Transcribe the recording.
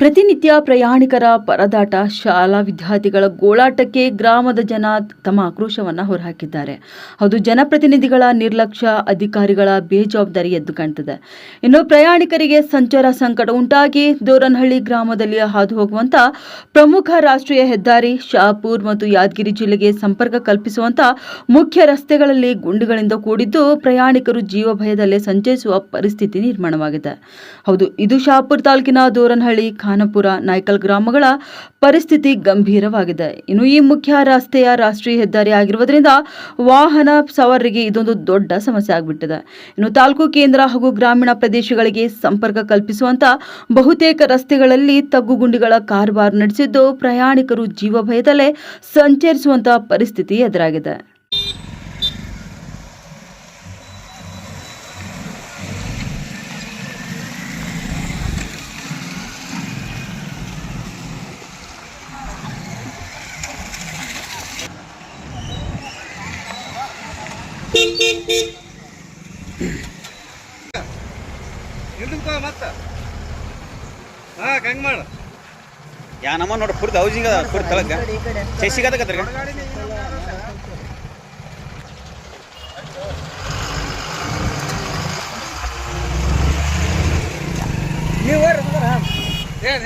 ಪ್ರತಿನಿತ್ಯ ಪ್ರಯಾಣಿಕರ ಪರದಾಟ ಶಾಲಾ ವಿದ್ಯಾರ್ಥಿಗಳ ಗೋಳಾಟಕ್ಕೆ ಗ್ರಾಮದ ಜನ ತಮ್ಮ ಆಕ್ರೋಶವನ್ನು ಹೊರಹಾಕಿದ್ದಾರೆ. ಹೌದು, ಜನಪ್ರತಿನಿಧಿಗಳ ನಿರ್ಲಕ್ಷ್ಯ, ಅಧಿಕಾರಿಗಳ ಬೇಜವಾಬ್ದಾರಿ ಎದ್ದು ಕಾಣ್ತದೆ. ಇನ್ನು ಪ್ರಯಾಣಿಕರಿಗೆ ಸಂಚಾರ ಸಂಕಟ ಉಂಟಾಗಿ ದೋರನಹಳ್ಳಿ ಗ್ರಾಮದಲ್ಲಿ ಹಾದು ಹೋಗುವಂತ ಪ್ರಮುಖ ರಾಷ್ಟ್ರೀಯ ಹೆದ್ದಾರಿ ಶಾಪುರ್ ಮತ್ತು ಯಾದಗಿರಿ ಜಿಲ್ಲೆಗೆ ಸಂಪರ್ಕ ಕಲ್ಪಿಸುವಂತ ಮುಖ್ಯ ರಸ್ತೆಗಳಲ್ಲಿ ಗುಂಡಿಗಳಿಂದ ಕೂಡಿದ್ದು ಪ್ರಯಾಣಿಕರು ಜೀವ ಭಯದಲ್ಲೇ ಸಂಚರಿಸುವ ಪರಿಸ್ಥಿತಿ ನಿರ್ಮಾಣವಾಗಿದೆ. ಹೌದು, ಇದು ಶಾಪುರ್ ತಾಲೂಕಿನ ದೋರನಹಳ್ಳಿ ಖಾನಾಪುರ ನಾಯ್ಕಲ್ ಗ್ರಾಮಗಳ ಪರಿಸ್ಥಿತಿ ಗಂಭೀರವಾಗಿದೆ. ಇನ್ನು ಈ ಮುಖ್ಯ ರಸ್ತೆಯ ರಾಷ್ಟ್ರೀಯ ಹೆದ್ದಾರಿ ಆಗಿರುವುದರಿಂದ ವಾಹನ ಸವಾರರಿಗೆ ಇದೊಂದು ದೊಡ್ಡ ಸಮಸ್ಯೆ ಆಗಿಬಿಟ್ಟಿದೆ. ಇನ್ನು ತಾಲೂಕು ಕೇಂದ್ರ ಹಾಗೂ ಗ್ರಾಮೀಣ ಪ್ರದೇಶಗಳಿಗೆ ಸಂಪರ್ಕ ಕಲ್ಪಿಸುವಂತ ಬಹುತೇಕ ರಸ್ತೆಗಳಲ್ಲಿ ತಗ್ಗುಗುಂಡಿಗಳ ಕಾರವಾರ ನಡೆಸಿದ್ದು ಪ್ರಯಾಣಿಕರು ಜೀವ ಭಯದಲ್ಲೇ ಸಂಚರಿಸುವಂತಹ ಪರಿಸ್ಥಿತಿ ಎದುರಾಗಿದೆ. ಮತ್ತ? ಹಾ ಹೆಂಗ್ ಮಾಡ. ಯಾ ನಮ್ಮ ನೋಡ್ರಿ ಪುರ್ದ ಹೌಸಿಂಗ್ ಅದ ಪುರ್ ತಳಗ ಶಶಿಗದಕತ್ರಿ ಏನ್